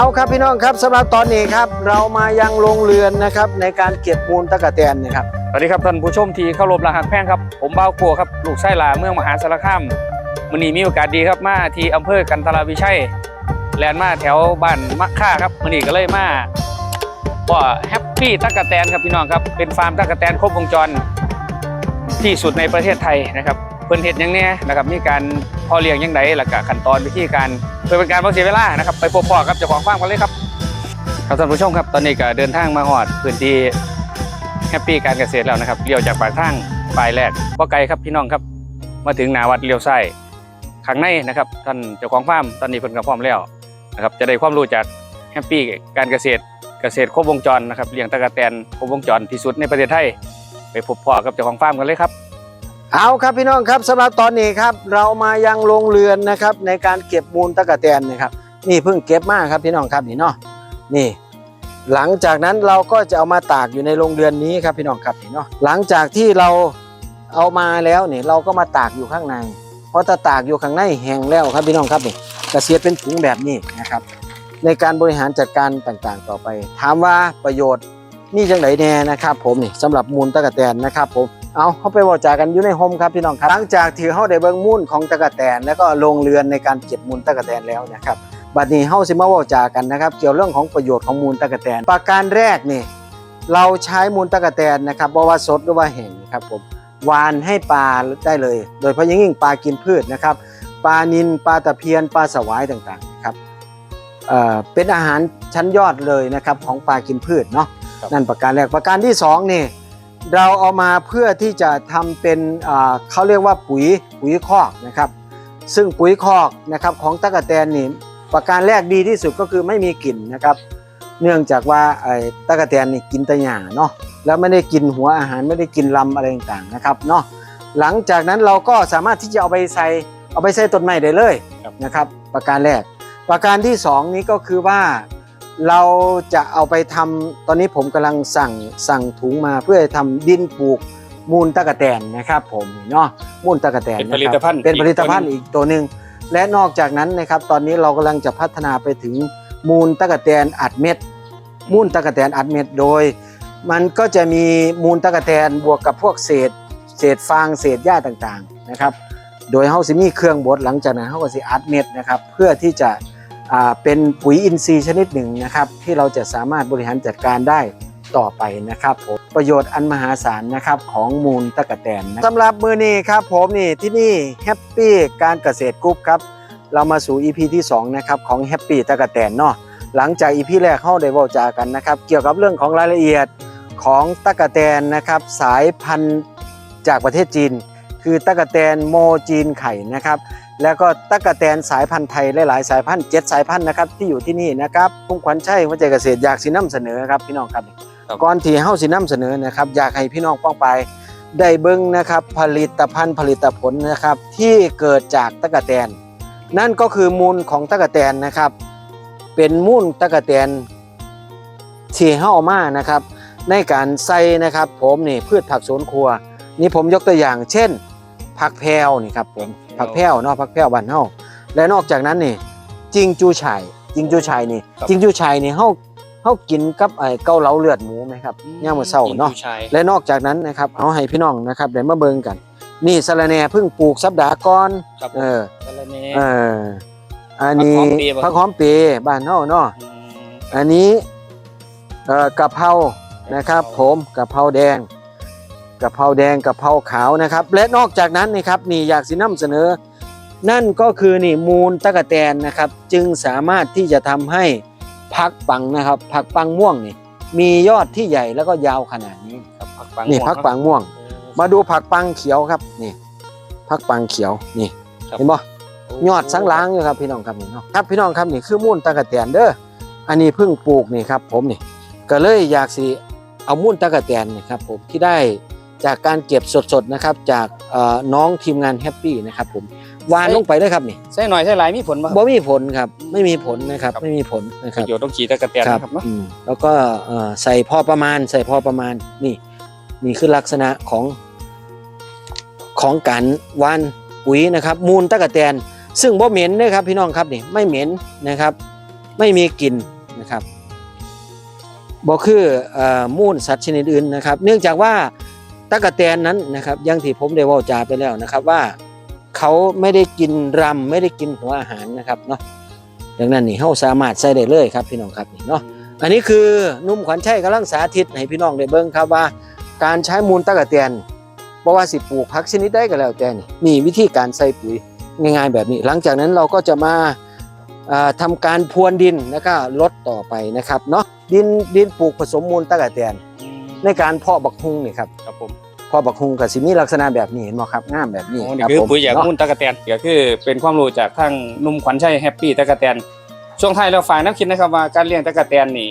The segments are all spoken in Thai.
เอาครับพี่น้องครับสำหรับตอนนี้ครับเรามายังโรงเรือนนะครับในการเก็บมูลตะกะแตนนะครับสวัสดีครับท่านผู้ชมที่เข้ารบรหักแพงครับผมบ้าวกัวครับลูกไส้ลาเมืองมหาสารคามวันนี้มีโอกาสดีครับมาที่อำเภอกันทราวิชัยแลนด์มาแถวบ้านมักค่าครับวันนี้ก็เลยมาว่าแฮปปี้ตะกะแตนครับพี่น้องครับเป็นฟาร์มตะกะแตนครบวงจรที่สุดในประเทศไทยนะครับ เพิ่นเฮ็ดยังแน่นะครับมีการเพอเลี้ยงยังไงหลักขั้นตอนวิธีการเพื่อเป็นการบ่เสียเวลานะครับไปพบพ่อครับเจ้าของฟาร์มกันเลยครับครับท่านผู้ชมครับตอนนี้ก็เดินทางมาฮอดพื้นที่แฮปปี้การเกษตรแล้วนะครับเลี้ยวจากปากทางปลายแรกบ่ไกลครับพี่น้องครับ มาถึงหนาวัดเลี้ยวซ้ข้างในนะครับท่านเจ้าของฟาร์มตอนนี้เพิ่นก็พร้อมแล้วนะครับจะได้ความรู้จากแฮปปี้การเกษตรเกษตรครบวงจรนะครับเลี้ยงตะกะแตนครบวงจรที่สุดในประเทศไทย ไปพบพ่อกับเจ้าของฟาร์มกันเลยครับ เอาครับพี่น้องครับสำหรับตอนนี้ครับเรามายังโรงเรือนนะครับในการเก็บมูลตะกะแตนนะครับนี่เพิ่งเก็บมาครับพี่น้องครับนี่เนาะนี่ หลังจากนั้นเราก็จะเอามาตากอยู่ในโรงเรือนนี้ครับพี่น้องครับนี่เนาะหลังจากที่เราเอามาแล้วนี่เราก็มาตากอยู่ข้างใน เพราะถ้าตากอยู่ข้างในแห้งแล้วครับพี่น้องครับนี่กระเสียดเป็นถุงแบบนี้นะครับ ในการบริหารจัดการต่างๆ ต่อไป ถามว่าประโยชน์นี่จังไหนแน่นะครับ ผมนี่สำหรับมูลตะกะแตนนะครับผม เอาเข้าไปบอกจากันอยู่ในโฮมครับพี่น้องครับหลังจากที่เขาได้เบิ่งมูลของตะกะแตน แล้วก็โรงเรือนในการเก็บมูลตะกะแตนแล้วนะครับบัดนี้เฮาสิมาเว้าจากันนะครับ เกี่ยวเรื่องของประโยชน์ของมูลตะกะแตน ประการแรกนี่เราใช้มูลตะกะแตนนะครับบ่ว่าสดหรือว่าแห้งนะครับผมหวานให้ปลาได้เลย โดยเฉพาะอย่างยิ่งปลากินพืชนะครับปลานิลปลาตะเพียนปลาสวายต่างๆนะครับเอ่อเป็นอาหารชั้นยอดเลยนะครับของปลากินพืชเนาะครับนั่นประการแรกประการที่สองนี่ เราเอามาเพื่อที่จะทำเป็นเขาเรียกว่าปุ๋ยปุ๋ยคอกนะครับ ซึ่งปุ๋ยคอกนะครับของตะกะแตนนี่ประการแรกดีที่สุดก็คือไม่มีกลิ่นนะครับ เนื่องจากว่าไอ้ตะกะแตนนี่กินแต่หญ้าเนาะแล้วไม่ได้กินหัวอาหารไม่ได้กินลำอะไรต่างๆนะครับเนาะหลังจากนั้นเราก็สามารถที่จะเอาไปใส่เอาไปใส่ต้นไม้ได้เลยนะครับ ประการแรก ประการที่สองนี้ก็คือว่า เราจะเอาไปทำตอนนี้ผมกำลังสั่งสั่งถุงมาเพื่อจะทำดินปลูกมูลตะกะแตนนะครับ ผมเนาะมูลตะกะแตนเป็นนะผลิคตรับภัณฑ์เป็นผลิตภัณฑ์อีกอีกตัวหนึ่งและนอกจากนั้นนะครับ ตอนนี้เรากำลังจะพัฒนาไปถึงมูลตะกะแตนอัดเม็ดมูลตะกะแตนอัดเม็ดโดย มันก็จะมีมูลตะกะแตนบวกกับพวกเศษ เศษฟางเศษหญ้าต่างๆนะครับ โดยเฮาสิมีเครื่องบดหลังจากนั้นเฮาก็สิอัดเม็ดนะครับ เพื่อที่จะอ่า เป็นปุ๋ยอินทรีย์ชนิดหนึ่งนะครับ ที่เราจะสามารถบริหารจัดการได้ต่อไปนะครับผมประโยชน์อันมหาศาลนะครับของมูลตะกะแตนสำหรับมือนี้ครับผมนี่ที่นี่แฮปปี้การเกษตรกรุ๊ปครับเรามาสู่ EP ที่สองนะครับของแฮปปี้ตะกะแตนเนาะหลังจาก EP แรกเข้าได้ว้าจากันนะครับ เกี่ยวกับเรื่องของรายละเอียดของตะกะแตนนะครับ สายพันธุ์จากประเทศจีน คือตะกะแตนโมจีนไข่นะครับแล้วก็ตะกะแตนสายพันธุ์ไทยหลายๆสายพันธุ์เจ็ดสายพันธุ์นะครับที่อยู่ที่นี่นะครับพุ่งขวัญชัยหัวใจเกษตรอยากสินำเสนอครับพี่น้องครับครับก่อนที่เฮาสินำเสนอนะครับอยากให้พี่น้องป้องไปายได้เบิ่งนะครับผลิตภัณฑ์ผลิตผลนะครับที่เกิดจากตะกะแตน นั่นก็คือมูลของตะกะแตนนะครับเป็นมูลตะกะแตนที่เฮาเอามานะครับในการใส่นะครับผมนี่พืชผักสวนครัว นี่ผมยกตัวอย่างเช่น ผักแพรวนี่ครับผมผักแพรวเนาะผักแพรวบ้านเฮาและนอกจากนั้นนี่จิงจูไฉ่จิงจูไฉ่นี่ครับจิงจูไฉ่นี่เฮาเฮากินกับไอ้เกาเหลาเลือดหมูไหมครับย่ามมื้อเช้าเนาะผู้ชายและนอกจากนั้นนะครับเอาให้พี่น้องนะครับได้มาเบิ่งกัน นี่สะระแหน่เพิ่งปลูกสัปดาห์ก่อนครับเออสะระแหน่เอออันนี้ผัผักกหหออมมเปรย์บ้านเฮาเนาะอืมอันนี้เอ่อกะเพรานะครับ ผมกะเพราแดง กะเพราแดงกะเพราขาวนะครับ และนอกจากนั้นนะครับนี่อยากสินำเสนอ นั่นก็คือนี่มูลตะกะแตนนะครับ จึงสามารถที่จะทำให้ผักปังนะครับ ผักปังม่วงนี่มียอดที่ใหญ่แล้วก็ยาวขนาดนี้ครับผักปังนี่ม่วงผักปังม่วง มาดูผักปังเขียวครับนี่ผักปังเขียวนี่ครับเห็นบ่ยอดสังล้างอยู่ครับพี่น้องครับนี่เนาะครับพี่น้องครับนี่คือมูลตะกะแตนเด้ออันนี้เพิ่งปลูกนี่ครับผมนี่ก็เลยอยากสิเอามูลตะกะแตนนี่ครับผมที่ได้ จากการเก็บสดๆนะครับจากเอ่อน้องทีมงานแฮปปี้นะครับผมวานลงไปเลยครับนี่ใส่หน่อยใส่หลายมีผลบ่บ่มีผลครับไม่มีผลนะครับครับ ไม่มีผลนะคปรับ ระโยชน์ต้องขี่ตะกะแตนนะครับเนาะ อืมแล้วก็เอ่อใส่พอประมาณ ใส่พอประมาณนี่นี่คือลักษณะของของการหวานปุ๋ยนะครับ มูลตะกะแตน ซึ่งบ่เหม็นนะครับพี่น้องครับนี่ไม่เหม็นนะครับ ไม่มีกลิ่นนะครับบ่คือเอ่อมูลสัตว์ชนิดอื่นนะครับ เนื่องจากว่า ตะกะแตนนั้นนะครับอยังที่ผมได้ว่าจาไปแล้วนะครับว่าเขาไม่ได้กินรำไม่ได้กินหัวอาหารนะครับเนาะดังนั้นนี่เฮาสามารถใส่ได้เลยครับพี่น้องครับนี่เนาะอันนี้คือนุ่มขวัญชัยกำลังสาธิตให้พี่น้องได้เบิ่งครับว่า การใช้มูลตะกะแตนบ่ว่าสิปลูกผักชนิดใดก็แล้วแต่นี่นี่วิธีการใส่ปุ๋ยง่ายๆแบบนี้ หลังจากนั้นเราก็จะมาาทำาการพรวนดินแล้วก็ลดต่อไปนะครับเนาะดินดินปลูกผสมมูลตะกะแตน ในการเพาะบักฮุงนี่ครับครับผมเพาะบักฮุงก็สิมีลักษณะแบบนี้เห็นบ่ครับงามแบบนี้โอ้นี่รับคือผมปุ๋ยจากเนาะมุ่นตะกะแตนก็คือเป็นความรู้จากทางหนุ่มขวัญชัยแฮปปี้ตะกะแตนช่วงท้ายเราฝากน้ำคิดนะครับว่าการเลี้ยงตะกะแตนนี่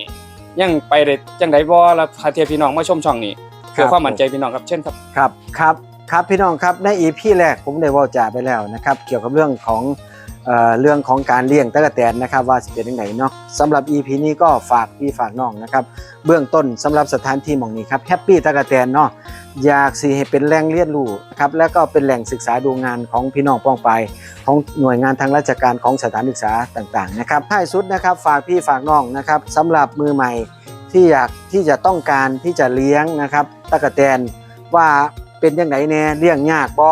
ยังไปได้จังไดบ่แล้วพาเทียพี่น้องมาชมช่องนี้เพื่อความมั่นใจพี่น้องครับเช่นครับครับครับครับพี่น้องครับในอีพีแรกผมได้เว่าจาไปแล้วนะครับ เกี่ยวกับเรื่องของ เรื่องของการเลี้ยงตะกะแตนนะครับว่าสิเป็นยังไงเนาะสำหรับ EP นี้ก็ฝากพี่ฝากน้องนะครับเบื้องต้นสำหรับสถานที่หมองนี้ครับแฮปปี้ตะกะแตนเนาะอยากสิให้เป็นแหล่งเรียนรู้ครับแล้วก็เป็นแหล่งศึกษาดูงานของพี่น้องป้องไป ของหน่วยงานทางราชการของสถานศึกษาต่างๆนะครับท้ายสุดนะครับฝากพี่ฝากน้องนะครับสำหรับมือใหม่ที่อยากที่จะต้องการที่จะเลี้ยงนะครับตะกะแตนว่าเป็นยังไงแน่เลี้ยงยากบ่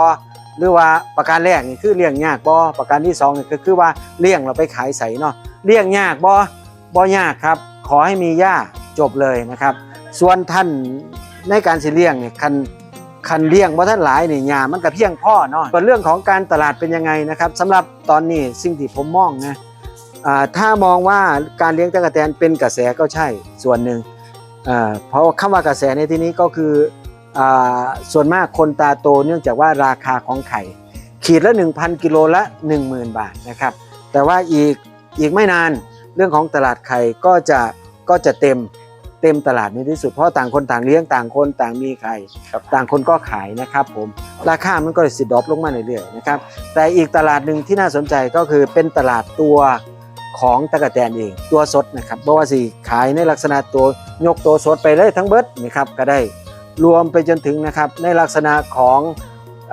หรือว่าประการแรกนี่คือเลี้ยงยากบ่ประการที่สองนี่ก็คือว่าเลี้ยงเราไปขายใส่เนาะเลี้ยงยากบ่บ่ยากครับ ขอให้มีหญ้าจบเลยนะครับ ส่วนท่านในการสิเลี้ยงเนี่ยคันคันเลี้ยงบ่ท่านหลายเนี่ยหญ้ามันก็เพียงพอเนาะส่วนเรื่องของการตลาดเป็นยังไงนะครับสำหรับตอนนี้สิ่งที่ผมมองนะถ้ามองว่าการเลี้ยงตะกะแตนเป็นกระแสก็ใช่ส่วนหนึ่งเพราะคำว่ากระแสในที่นี้ก็คือ ส่วนมากคนตาโตเนื่องจากว่าราคาของไข่ ขีดละ 1,000 กิโลละ 10,000 บาทนะครับ แต่ว่าอีกอีกไม่นานเรื่องของตลาดไข่ก็จะก็จะเต็มเต็มตลาดในที่สุดเพราะต่างคนต่างเลี้ยงต่างคนต่างมีไข่ครับต่างคนก็ขายนะครับผมราคามันก็สิดรอปลงมาเรื่อยๆนะครับแต่อีกตลาดหนึ่งที่น่าสนใจก็คือเป็นตลาดตัวของตะกะแตนเองตัวสดนะครับเพราะว่าสิขายในลักษณะตัวยกตัวสดไปเลยทั้งเบิดนะครับก็ได้ รวมไปจนถึงนะครับในลักษณะของ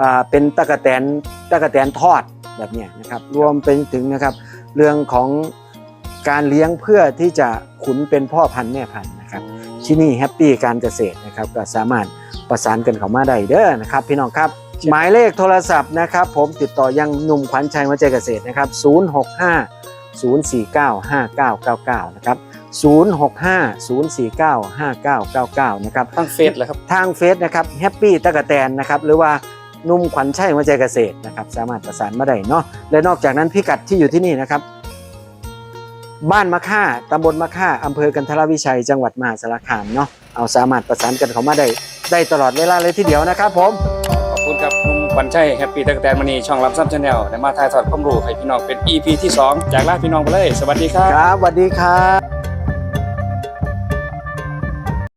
อ่าเป็นตะกะแตนตะกะแตนทอดแบบเนี้ยนะครับรวมไปถึงนะครับเรื่องของการเลี้ยงเพื่อที่จะขุนเป็นพ่อพันธุ์แม่พันธุ์นะครับที่นี่แฮปปี้การเกษตรนะครับก็สามารถประสานกันเข้ามาได้เด้อนะครับพี่น้องครับหมายเลขโทรศัพท์นะครับผมติดต่อยังหนุ่มขวัญชัยวัจเกษตรนะครับ 065 049 5999 นะครับ 065 049 5999 นะครับทั้งเฟซเลยครับ ทางเฟซนะครับแฮปปี้ตะกะแตนนะครับหรือว่านุ่มขวัญชัยวัจเกษตรนะครับสามารถประสานมาได้เนาะและนอกจากนั้นพิกัดที่อยู่ที่นี่นะครับ บ้านมะค่าตำบลมะค่าอำเภอกันทรวิชัยจังหวัดมหาสารคามเนาะเอาสามารถประสานกันเข้ามาได้ได้ตลอดเวลาเลยทีเดียวนะครับ ผมขอบคุณครับหนุ่มขวัญชัยแฮปปี้ตะกะแตนมณีช่องรับซับชาแนลได้มาถ่ายทอดความรู้ให้พี่น้องเป็น EP ที่ 2 จากลาพี่น้องไปเลย สวัสดีครับครับสวัสดีครับ